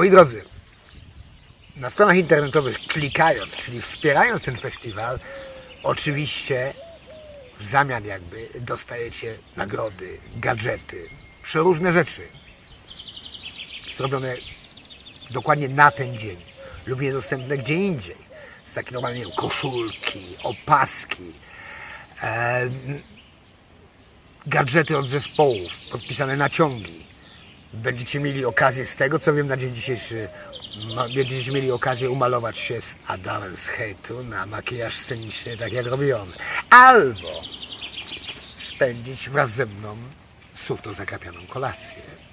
Moi drodzy, na stronach internetowych klikając, czyli wspierając ten festiwal, oczywiście w zamian jakby dostajecie nagrody, gadżety, przeróżne rzeczy zrobione dokładnie na ten dzień lub niedostępne gdzie indziej. Z takie normalnie koszulki, opaski, e, gadżety od zespołów, podpisane naciągi. Będziecie mieli okazję, z tego co wiem na dzień dzisiejszy, będziecie mieli okazję umalować się z Adamem z hejtu na makijaż sceniczny, tak jak robi on. Albo spędzić wraz ze mną suto zakapianą kolację.